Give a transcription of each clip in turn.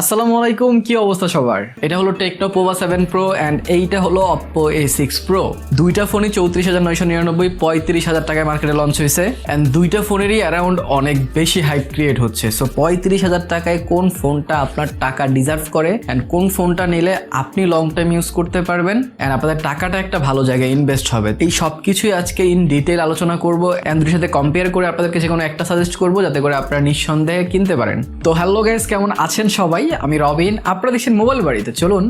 আসসালামু আলাইকুম, কি অবস্থা সবার? এটা হলো Tecno Pova seven pro and এইটা হলো অপ্পো এ সিক্স প্রো দুইটা ফোনই চৌত্রিশ হাজার নয়শো নিরানব্বই, পঁয়ত্রিশ হাজার টাকায় মার্কেটে লঞ্চ হয়েছে। অ্যান্ড দুইটা ফোনেরই অ্যারাউন্ড অনেক বেশি হাইপ ক্রিয়েট হচ্ছে। সো পঁয়ত্রিশ হাজার টাকায় কোন ফোনটা আপনার টাকা ডিজার্ভ করে অ্যান্ড কোন ফোনটা নিলে আপনি লং টাইম ইউজ করতে পারবেন অ্যান্ড আপনাদের টাকাটা একটা ভালো জায়গায় ইনভেস্ট হবে। এই সব কিছুই আজকে ইন ডিটেল আলোচনা করব অ্যান্ড দুটোর সাথে কম্পেয়ার করে আপনাদেরকে যে কোনো একটা সাজেস্ট করব যাতে করে আপনারা নিঃসন্দেহে কিনতে পারেন। তো হ্যালো গাইস কেমন আছেন সবাই? আমি রবিন আপনারা দেখছেন মোবাইল বাড়িতে। চলুন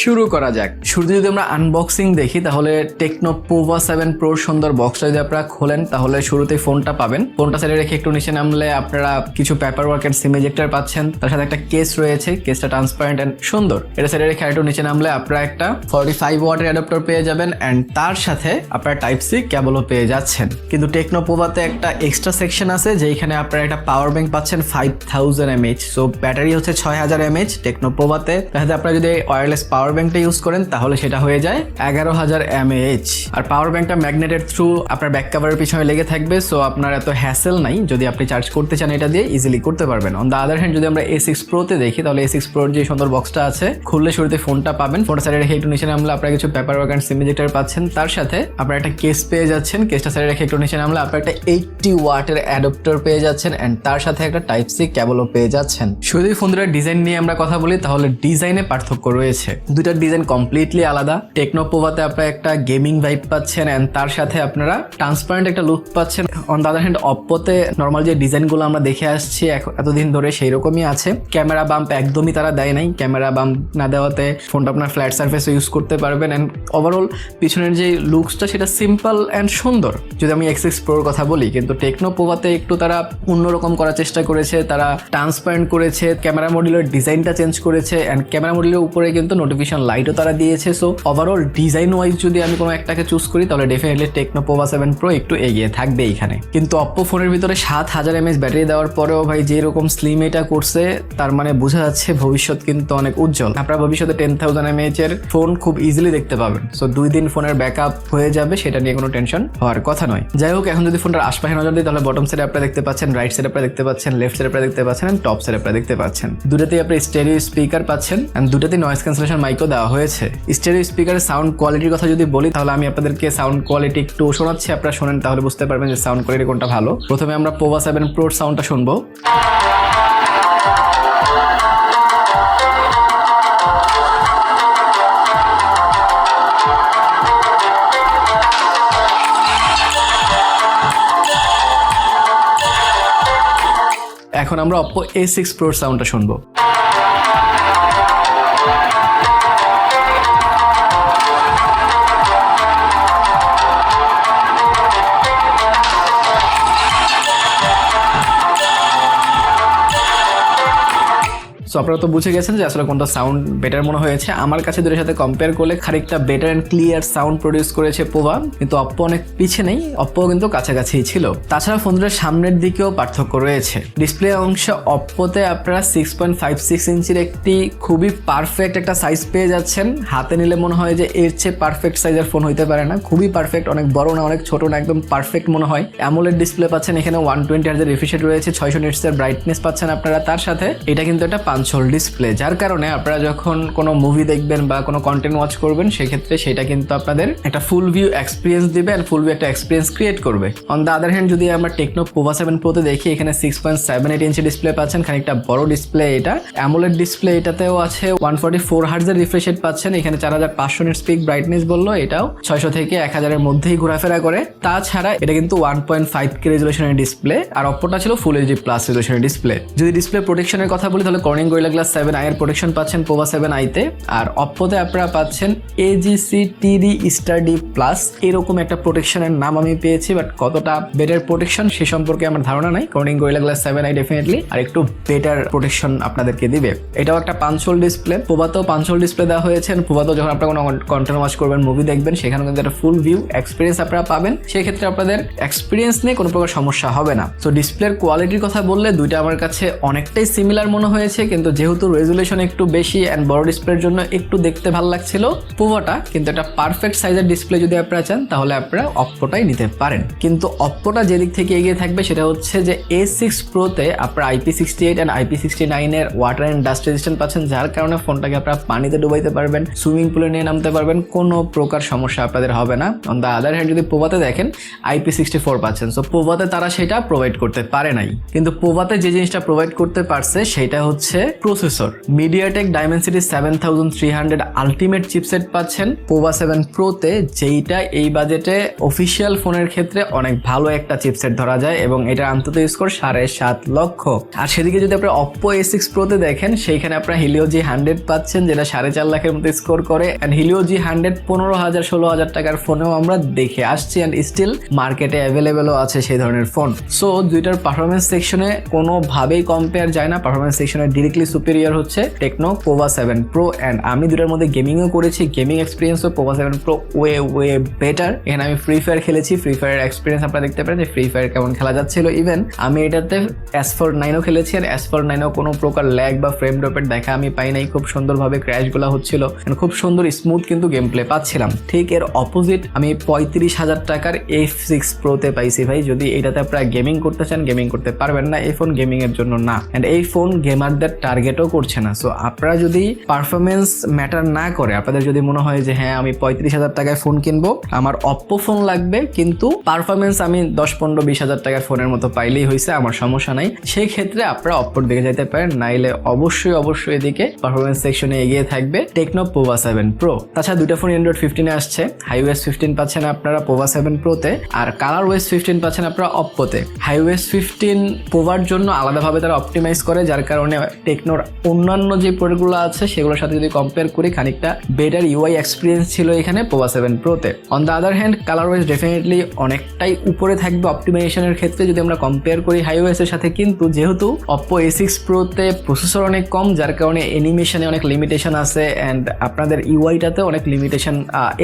শুরু করা যাক। শুরুতে যদি আমরা আনবক্সিং দেখি, তাহলে টেকনো পোভা সেভেন প্রোর সুন্দর বক্সটা যদি আপনারা খোলেন, তাহলে শুরুতেই ফোনটা পাবেন। ফোনটা সাইডে রেখে একটু নিচে নামলে আপনারা কিছু paper work and SIM ejector পাচ্ছেন। তার সাথে একটা কেস রয়েছে কেসটা ট্রান্সপারেন্ট এন্ড সুন্দর। এটা সাইডে রেখে একটু নিচে নামলে আপনারা একটা ফর্টি ফাইভ ওয়াটের অ্যাডাপ্টার পেয়ে যাবেন অ্যান্ড তার সাথে আপনারা টাইপ সি কেবলও পেয়ে যাচ্ছেন। কিন্তু টেকনো পোভাতে একটা এক্সট্রা সেকশন আছে যেখানে আপনারা একটা পাওয়ার ব্যাংক পাচ্ছেন five thousand MH so battery হচ্ছে ছয় হাজার এমএইচ টেকনো পোভাতে তাহলে আপনারা যদি ওয়্যারলেস পাওয়ার ব্যাংকটা ইউজ করেন, তাহলে সেটা হয়ে যায় এগারো হাজার এমএএইচ আর পাওয়ার ব্যাংকটা ম্যাগনেটের থ্রু আপনার ব্যাক কাভারের পিছনে লেগে থাকবে সো আপনার এত হ্যাসেল নাই, যদি আপনি চার্জ করতে চান এটা দিয়ে ইজিলি করতে পারবেন। অন দ্য আদার হ্যান্ড যদি আমরা এ সিক্স প্রোতে দেখি, তাহলে এ সিক্স প্রোর যে সুন্দর বক্সটা আছে, খুললে শুরুতে ফোনটা পাবেন। ফোনটা সাইডে রেখে একটু নিচে নামলে আপনারা কিছু পেপার ওয়ার্ক অ্যান্ড সিমিজেক্টার পাচ্ছেন। তার সাথে আপনারা একটা কেস পেয়ে যাচ্ছেন। কেসটা সাইডে রেখে একটু নিচে নামলে আপনারা একটা এইটটি ওয়াটের অ্যাডপ্টার পেয়ে যাচ্ছেন অ্যান্ড তার সাথে একটা টাইপ সি কেবলও পেয়ে যাচ্ছেন। শুধু দুটার ডিজাইন নিয়ে আমরা কথা বলি, তাহলে ডিজাইনে পার্থক্য রয়েছে। দুটার ডিজাইন কমপ্লিটলি আলাদা। টেকনো পোভাতে আপনারা একটা গেমিং ভাইব পাচ্ছেন অ্যান্ড তার সাথে আপনারা ট্রান্সপারেন্ট একটা লুক পাচ্ছেন। অন দ্য আদার হ্যান্ড অপ্পোতে নর্মাল যে ডিজাইনগুলো আমরা দেখে আসছি এতদিন ধরে সেই রকমই আছে। ক্যামেরা বাম্প একদমই তারা দেয় নাই। ক্যামেরা বাম্প না দেওয়াতে ফোনটা আপনার ফ্ল্যাট সার্ফেসে ইউজ করতে পারবেন অ্যান্ড ওভারঅল পিছনের যে লুকসটা সেটা সিম্পল অ্যান্ড সুন্দর। যদি আমি এক্সিক্স প্রোর কথা বলি, কিন্তু টেকনো পোভাতে একটু তারা অন্যরকম করার চেষ্টা করেছে, তারা ট্রান্সপারেন্ট করেছে ক্যামেরা মডিউলের ডিজাইনটা চেঞ্জ করেছে অ্যান্ড ক্যামেরা মডিউলের উপরে কিন্তু নোটিফিকেশন লাইটও তারা দিয়েছে। সো ওভারঅল ডিজাইন ওয়াইজ যদি আমি কোনো একটাকে চুজ করি, তাহলে definitely Tecno Pova seven Pro একটু এগিয়ে থাকবে এইখানে কিন্তু অপ্পো ফোনের ভিতরে সাত হাজার এমএস ব্যাটারি দেওয়ার পরেও ভাই যেরকম স্লিম এটা করছে, তার মানে বোঝা যাচ্ছে ভবিষ্যৎ কিন্তু অনেক উজ্জ্বল। আপনারা ভবিষ্যতে টেন থাউজেন্ড এমএএচ এর ফোন খুব ইজিলি দেখতে পাবেন। সো দুই দিন ফোনের ব্যাকআপ হয়ে যাবে, সেটা নিয়ে কোনো টেনশন হওয়ার কথা নয়। যাই হোক, এখন যদি ফোনটার আশপাশে নজর দিই, তাহলে বটম সাইডে আপনারা দেখতে পাচ্ছেন রাইট সাইডে আপনারা দেখতে পাচ্ছেন লেফট সাইডে আপনারা দেখতে পাচ্ছেন টপ সাইডে আপনারা দেখতে পাচ্ছেন। দুটাতেই আপনি স্টেরিও স্পিকার পাচ্ছেন দুটাতেই নয়েজ ক্যান্সেলেশন মাইকও দেওয়া হয়েছে। স্টেরিও স্পিকারের সাউন্ড কোয়ালিটির কথা যদি বলি, তাহলে আমি আপনাদেরকে সাউন্ড কোয়ালিটি একটু শোনাচ্ছি। আপনারা শোনেন, তাহলে বুঝতে পারবেন যে সাউন্ড কোয়ালিটি কোনটা ভালো। প্রথমে আমরা পোভা সেভেন প্রোর সাউন্ডটা শুনব। এখন আমরা অপ্পো এ সিক্স প্রোর সাউন্ডটা শুনব। সো আপনারা তো বুঝে গেছেন যে আসলে কোনটা সাউন্ড বেটার মনে হয়েছে। আমার কাছে দুটোর সাথে কম্পেয়ার করলে খানিকটা better and clear sound produce করেছে পোভা কিন্তু অপ্পো অনেক পিছে নেই অপ্পো কিন্তু কাছাকাছিই ছিল। তাছাড়া ফোন দুটোর সামনের দিকেও পার্থক্য রয়েছে। ডিসপ্লে অংশে অপ্পোতে আপনারা সিক্স পয়েন্ট ফাইভ সিক্স ইঞ্চির একটি খুবই পারফেক্ট একটা সাইজ পেয়ে যাচ্ছেন। হাতে নিলে মনে হয় যে এর চেয়ে পারফেক্ট সাইজের ফোন হইতে পারে না। খুবই পারফেক্ট অনেক বড় না, অনেক ছোট না, একদম পারফেক্ট মনে হয়। অ্যামোলেড ডিসপ্লে পাচ্ছেন এখানে ওয়ান টোয়েন্টি হার্জের রিফ্রেশার রয়েছে, ছয়শো নিটসের ব্রাইটনেস পাচ্ছেন আপনারা। তার সাথে এটা কিন্তু একটা পাঞ্চল ডিসপ্লে যার কারণে আপনারা যখন কোনো মুভি দেখবেন বা কোনো কন্টেন্ট ওয়াচ করবেন, সেক্ষেত্রে সেটা কিন্তু আপনাদের একটা ফুল ভিউ এক্সপিরিয়েন্স দিবে অ্যান্ড ফুল ভিউ একটা এক্সপিরিয়েন্স ক্রিয়েট করবে। অন দ্য আদার হ্যান্ড যদি আমরা টেকনো পোভা সেভেন প্রোতে দেখি, এখানে six point seven eight inch display পাচ্ছেন, খানিকটা বড় ডিসপ্লে এটা। অ্যামোলেড ডিসপ্লে এটাতেও আছে ওয়ান ফোর্টি ফোর হার্জের রিফ্রেশ রেট পাচ্ছেন, এখানে চার হাজার পাঁচশো নিট স্পিক ব্রাইটনেস বলল, এটাও ছয়শো থেকে এক হাজারের মধ্যেই ঘোরাফেরা করে। তাছাড়া এটা কিন্তু ওয়ান পয়েন্ট ফাইভ কে রেজুলেশনের ডিসপ্লে আর অপরটা ছিল ফুল এইচডি প্লাস রেজুলেশনের ডিসপ্লে যদি ডিসপ্লে প্রোটেকশনের কথা বলি, তাহলে Corning Gorilla Glass seven i এর প্রোটেকশন পাচ্ছেন পোভা সেভেন আইতে আর অপ্পোতে আপনারা পাচ্ছেন এজিসি টিডি স্টাডি প্লাস এরকম একটা প্রোটেকশনের নাম আমি পেয়েছি বাট কতটা বেটার প্রোটেকশন সে সম্পর্কে আমার ধারণা নাই। Corning Gorilla Glass seven i definitely আর একটু বেটার প্রোটেকশন আপনাদেরকে দিবে। এটাও একটা পাঁচশোল ডিসপ্লে পোভাতেও পাঁচশোল ডিসপ্লে দেওয়া হয়েছে। পোভাতেও যখন আপনারা কোনো কন্টেন্ট ওয়াচ করবেন মুভি দেখবেন সেখানে কিন্তু একটা ফুল ভিউ এক্সপিরিয়েন্স আপনারা পাবেন। সেক্ষেত্রে আপনাদের এক্সপিরিয়েন্স নিয়ে কোনো প্রকার সমস্যা হবে না। তো ডিসপ্লের কোয়ালিটির কথা বললে দুইটা আমার কাছে অনেকটাই সিমিলার মনে হয়েছে, কিন্তু কিন্তু যেহেতু রেজুলেশন একটু বেশি অ্যান্ড বড় ডিসপ্লের জন্য একটু দেখতে ভালো লাগছিল, পোভাটা কিন্তু একটা পারফেক্ট সাইজের ডিসপ্লে যদি আপনারা চান, তাহলে আপনারা অপ্পোটাই নিতে পারেন। কিন্তু অপ্পোটা যেদিক থেকে এগিয়ে থাকবে, সেটা হচ্ছে যে এ সিক্স প্রোতে আপনারা IP sixty eight and IP sixty নাইনের ওয়াটার অ্যান্ড ডাস্ট রেজিস্ট্যান্ট পাচ্ছেন, যার কারণে ফোনটাকে আপনারা পানিতে ডুবাইতে পারবেন সুইমিং পুলে নিয়ে নামতে পারবেন, কোনো প্রকার সমস্যা আপনাদের হবে না। অন দ্য আদার হ্যান্ড যদি পোভাতে দেখেন আইপি সিক্সটি ফোর পাচ্ছেন। সো পোভাতে তারা সেটা প্রোভাইড করতে পারে নাই। কিন্তু পোভাতে যে জিনিসটা প্রোভাইড করতে পারছে, সেটা হচ্ছে processor. MediaTek Dimensity seven thousand three hundred ultimate chipset পাচ্ছেন। পোভা সেভেন প্রোতে যেইটা এই বাজেটে অফিসিয়াল ফোনের ক্ষেত্রে অনেক ভালো একটা চিপসেট ধরা যায় এবং এটার আন্তত স্কোর সাড়ে সাত লক্ষ। আর সেদিকে যদি আপনার অপ্পো এ সিক্স প্রোতে দেখেন, সেইখানে আপনার হিলিও জি হান্ড্রেড পাচ্ছেন, যেটা সাড়ে চার লাখের মতো স্কোর করে। অ্যান্ড হিলিও জি হান্ড্রেড পনেরো হাজার, ষোলো হাজার টাকার ফোনেও আমরা দেখে আসছি অ্যান্ড স্টিল মার্কেটে অ্যাভেলেবেলও আছে সেই ধরনের ফোন সো দুইটার পারফরমেন্স সেকশনে কোনোভাবেই কম্পেয়ার যায় না। পারফরমেন্স সেকশনে ডিরেক্টলি সুপিরিয়র হচ্ছে Tecno Pova seven Pro and আমি দুটার মধ্যে গেমিংও করেছি gaming এক্সপিরিয়েন্সও Pova seven Pro way way better এখানে আমি ফ্রি ফায়ার খেলেছি ফ্রি ফায়ার এক্সপিরিয়েন্স আপনারা দেখতে পারেন যে ফ্রি ফায়ার কেমন খেলা যাচ্ছিল ইভেন আমি এটাতে এস ফোর নাইনও খেলেছি আর এস ফোর নাইনও কোনো প্রকার ল্যাগ বা ফ্রেম ড্রপের দেখা আমি পাই নাই। খুব সুন্দরভাবে ক্র্যাশগুলো হচ্ছিল খুব সুন্দর স্মুথ কিন্তু গেম প্লে পাচ্ছিলাম। ঠিক এর অপোজিট আমি পঁয়ত্রিশ হাজার টাকার এফ সিক্স প্রোতে পাইছি ভাই। যদি এটাতে আপনারা গেমিং করতে চান গেমিং করতে পারবেন না। এই ফোন গেমিংয়ের জন্য না। অ্যান্ড এই ফোন গেমারদের টার্গেটও করছে না। সো আপনারা যদি পারফরমেন্স ম্যাটার না করে, আপনাদের যদি মনে হয় যে হ্যাঁ আমি পঁয়ত্রিশ হাজার টাকায় ফোন কিনবো, আমার অপ্পো ফোন লাগবে, কিন্তু পারফরমেন্স আমি দশ, পনেরো, বিশ হাজার টাকার ফোনের মতো পাইলেই হয়েছে আমার সমস্যা নাই। সেই ক্ষেত্রে আপনারা অপ্পোর দিকে যেতে পারেন, নাইলে অবশ্যই অবশ্যই এদিকে পারফরমেন্স সেকশনে এগিয়ে থাকবে টেকনো পোভা সেভেন প্রো তাছাড়া দুটো ফোন অ্যান্ড্রয়েড ফিফটিনে আসছে হাইওয়েস ফিফটিন পাচ্ছেন আপনারা পোভা সেভেন প্রোতে আর কালার ওয়েস ফিফটিন পাচ্ছেন আপনারা অপ্পোতে হাইওয়েস ফিফটিন পোভার জন্য আলাদাভাবে তারা অপটিমাইজ করে, যার কারণে টেকনোর অন্যান্য যে প্রোডাক্টগুলো আছে, সেগুলোর সাথে যদি কম্পেয়ার করি, খানিকটা বেটার ইউআই এক্সপিরিয়েন্স ছিল এখানে Pova seven প্রোতে on the other hand colour wise definitely অনেকটাই উপরে থাকবে অপটিমাইজেশনের ক্ষেত্রে যদি আমরা কম্পেয়ার করি হাইওয়েসের সাথে, কিন্তু যেহেতু অপ্পো এ সিক্স প্রোতে প্রসেসর অনেক কম, যার কারণে অ্যানিমেশনে অনেক লিমিটেশন আছে অ্যান্ড আপনাদের ইউআইটাতে অনেক লিমিটেশন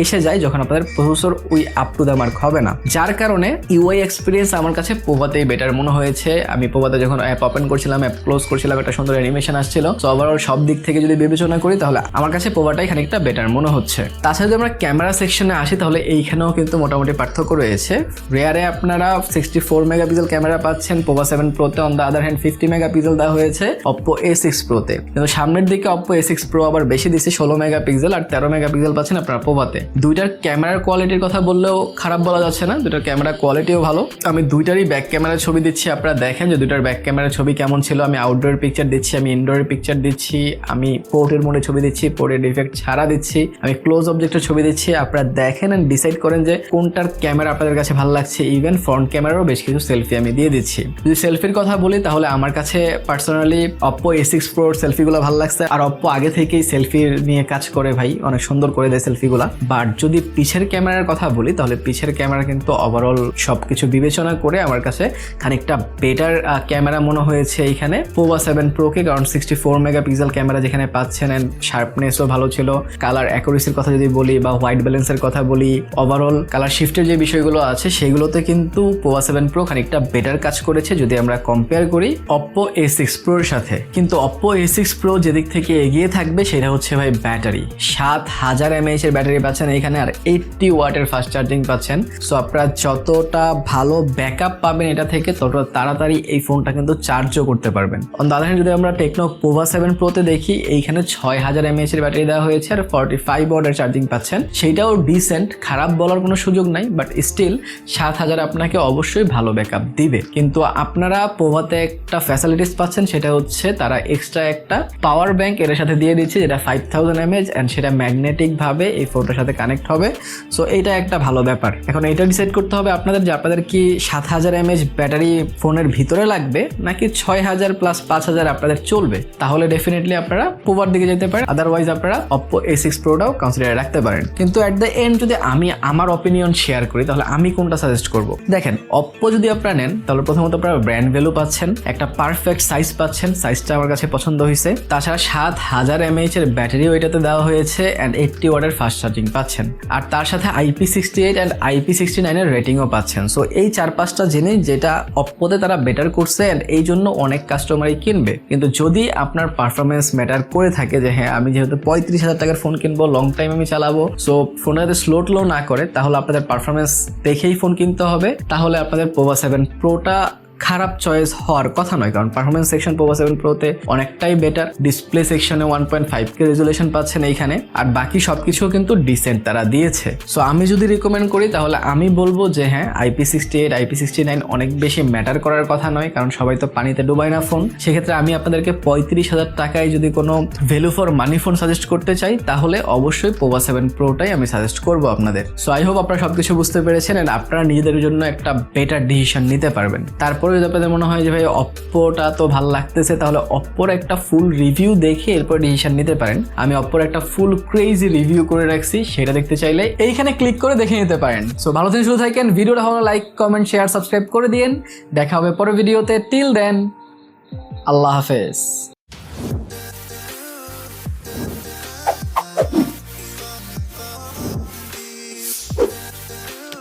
এসে যায় যখন আপনাদের প্রসেসর ওই আপ টু দ্য মার্ক হবে না। যার কারণে ইউআই এক্সপিরিয়েন্স আমার কাছে পোভাতেই বেটার মনে হয়েছে। আমি পোভাতে যখন অ্যাপ ওপেন করছিলাম অ্যাপ ক্লোজ করছিলাম, একটা সুন্দর অ্যানিমেশন আসছিল। সো ওভারঅল সব দিক থেকে যদি বিবেচনা করি, তাহলে আমার কাছে পোভাটাই খানিকটা বেটার মনে হচ্ছে। তাছাড়া যদি আমরা ক্যামেরা সেকশনে আসি, তাহলে এইখানেও কিন্তু মোটামুটি পার্থক্য রয়েছে। রেয়ারে আপনারা সিক্সটি ফোর মেগাপিক্সেল ক্যামেরা পাচ্ছেন Pova seven প্রোতে on the other hand fifty megapixel দেওয়া হয়েছে অপ্পো এ সিক্স প্রোতে কিন্তু সামনের দিকে অপ্পো এ সিক্স প্রো আবার বেশি দিচ্ছে, ষোলো মেগাপিক্সেল আর তেরো মেগাপিক্সেল পাচ্ছেন আপনারা পোভাতে দুইটার ক্যামেরার কোয়ালিটির কথা বললেও খারাপ বলা যাচ্ছে না, দুইটার ক্যামেরা কোয়ালিটিও ভালো। আমি দুইটারই ব্যাক ক্যামেরার ছবি দিচ্ছি, আপনারা দেখেন যে দুটার ব্যাক ক্যামেরার ছবি কেমন ছিল, আমি আউটডোর পিকচার দিচ্ছি, আমি ইনডোরের পিকচার দিচ্ছি, আমি পোর্টের মোডে ছবি দিচ্ছি পোর্টের ডিফেক্ট ছাড়া দিচ্ছি, আমি ক্লোজ অবজেক্টের ছবি দিচ্ছি, আপনারা দেখেন অ্যান্ড ডিসাইড করেন যে কোনটার ক্যামেরা আপনাদের কাছে ভালো লাগছে ইভেন ফ্রন্ট ক্যামেরারও বেশ কিছু সেলফি আমি দিয়ে দিচ্ছি। যদি সেলফির কথা বলি, তাহলে আমার কাছে পার্সোনালি অপ্পো এ সিক্স প্রোর সেলফিগুলো ভালো লাগছে, আর অপ্পো আগে থেকেই সেলফি নিয়ে কাজ করে ভাই, অনেক সুন্দর করে দেয় সেলফিগুলো বাট যদি পিছের ক্যামেরার কথা বলি, তাহলে পিছের ক্যামেরা কিন্তু ওভারঅল সব কিছু বিবেচনা করে আমার কাছে খানিকটা বেটার ক্যামেরা মনে হয়েছে এইখানে পোভা সেভেন প্রোকে কারণ সিক্সটি ফোর মেগাপিক্সেল ক্যামেরা যেখানে পাচ্ছেন অ্যান্ড শার্পনেসও ভালো ছিল। কালার অ্যাকুরেসির কথা যদি বলি বা হোয়াইট ব্যালেন্সের কথা বলি ওভারঅল কালার শিফটের যে বিষয়গুলো আছে, সেগুলোতে কিন্তু পোভা সেভেন প্রো খানিকটা বেটার কাজ করেছে যদি আমরা কম্পেয়ার করি অপ্পো এ সিক্স প্রোর সাথে। কিন্তু অপ্পো এ সিক্স প্রো যেদিক থেকে এগিয়ে থাকবে, সেটা হচ্ছে ভাই ব্যাটারি সাত হাজার এমএএইচ এর ব্যাটারি পাচ্ছেন এখানে আর এইটটি ওয়াটের ফাস্ট চার্জিং পাচ্ছেন। সো আপনারা যতটা ভালো ব্যাকআপ পাবেন এটা থেকে ততটা তাড়াতাড়ি এই ফোনটা কিন্তু চার্জও করতে পারবেন। অন আদার যদি আমরা টেকনো পোভা সেভেন প্রোতে দেখি এইখানে ছয় হাজার এমএএইচ এর ব্যাটারি দেওয়া হয়েছে আর ফর্টি ফাইভ ওয়াটের চার্জিং পাচ্ছেন। সেইটাও ডিসেন্ট খারাপ বলার কোনো সুযোগ নাই বাট স্টিল সাত হাজার আপনাকে অবশ্যই ভালো ব্যাকআপ দিবে। কিন্তু আপনারা পোভাতে একটা ফ্যাসিলিটিস পাচ্ছেন, সেটা হচ্ছে তারা এক্সট্রা একটা পাওয়ার ব্যাংক এর সাথে দিয়ে দিচ্ছে, যেটা ফাইভ থাউজেন্ড এমএচ অ্যান্ড সেটা ম্যাগনেটিক ভাবে এই ফোনটার সাথে কানেক্ট হবে। সো এইটা একটা ভালো ব্যাপার। এখন এটা ডিসাইড করতে হবে আপনাদের যে আপনাদের কি সাত হাজার এমএচ ব্যাটারি ফোনের ভিতরে লাগবে, নাকি ছয় হাজার প্লাস পাঁচ হাজার আপনাদের চলবে, তাহলে ডেফিনেটলি আপনারা পোভার দিকে যেতে পারেন আদারওয়াইজ আপনারা অপ্পো এ সিক্স প্রোটাও কনসিডার রাখতে পারেন। কিন্তু অ্যাট দ্য এন্ড যদি আমি আমার অপিনিয়ন শেয়ার করি, তাহলে আমি কোনটা সাজেস্ট করব? দেখেন অপ্পো যদি আপনারা নেন, তাহলে প্রথমত আপনারা ব্র্যান্ড ভ্যালু পাচ্ছেন, একটা পারফেক্ট সাইজ পাচ্ছেন সাইজটা আমার কাছে পছন্দ হয়েছে তাছাড়া সাত হাজার এমএইচ এর ব্যাটারিও এটাতে দেওয়া হয়েছে অ্যান্ড এইটটি ওয়াটের ফাস্ট চার্জিং পাচ্ছেন। আর তার সাথে IP sixty eight and IP sixty নাইনের রেটিংও পাচ্ছেন। সো এই চার পাঁচটা জিনিস যেটা অপ্পোতে তারা বেটার করছে অ্যান্ড এই জন্য অনেক কাস্টমারই কিনবে। কিন্তু যদি আপনার পারফরমেন্স ম্যাটার করে থাকে যে হ্যাঁ আমি যেহেতু পঁয়ত্রিশ হাজার টাকার ফোন কিনবো লং টাইম আমি চালাবো সো ফোনে যদি স্লো লো না করে, তাহলে আপনাদের পারফরমেন্স দেখেই ফোন কিনতে হবে। তাহলে আপনাদের পোভা সেভেন প্রোটা খারাপ চয়েস হওয়ার কথা নয়, কারণ পারফরমেন্স সেকশন পোভা সেভেন প্রোতে অনেকটাই বেটার ডিসপ্লে সেকশনে one point five K resolution পাচ্ছেন এইখানে, আর বাকি সব কিছুও কিন্তু ডিসেন্ট তারা দিয়েছে। সো আমি যদি রিকমেন্ড করি, তাহলে আমি বলব যে হ্যাঁ IP sixty eight IP sixty nine অনেক বেশি ম্যাটার করার কথা নয়, কারণ সবাই তো পানিতে ডুবায় না ফোন সেক্ষেত্রে আমি আপনাদেরকে পঁয়ত্রিশ হাজার টাকায় যদি কোনো value for money phone suggest করতে চাই, তাহলে অবশ্যই পোভা সেভেন প্রোটাই আমি সাজেস্ট করব আপনাদের। সো আই হোপ আপনারা সবকিছু বুঝতে পেরেছেন, and আপনারা নিজেদের জন্য একটা বেটার ডিসিশন নিতে পারবেন। তারপরে যদি মনে হয় যে ভাই অপ্পোটা তো ভালো লাগতেছে, তাহলে অপ্পোর একটা ফুল রিভিউ দেখে এরপর ডিসিশন নিতে পারেন। আমি অপ্পোর একটা ফুল ক্রেজি রিভিউ করে রাখছি, সেটা দেখতে চাইলে এইখানে ক্লিক করে দেখে নিতে পারেন। সো ভালো থেকে শুরু থাকেন, ভিডিওটা ভালো লাইক কমেন্ট শেয়ার সাবস্ক্রাইব করে দিন দেখা হবে পরের ভিডিওতে। টিল দেন আল্লাহ হাফেজ।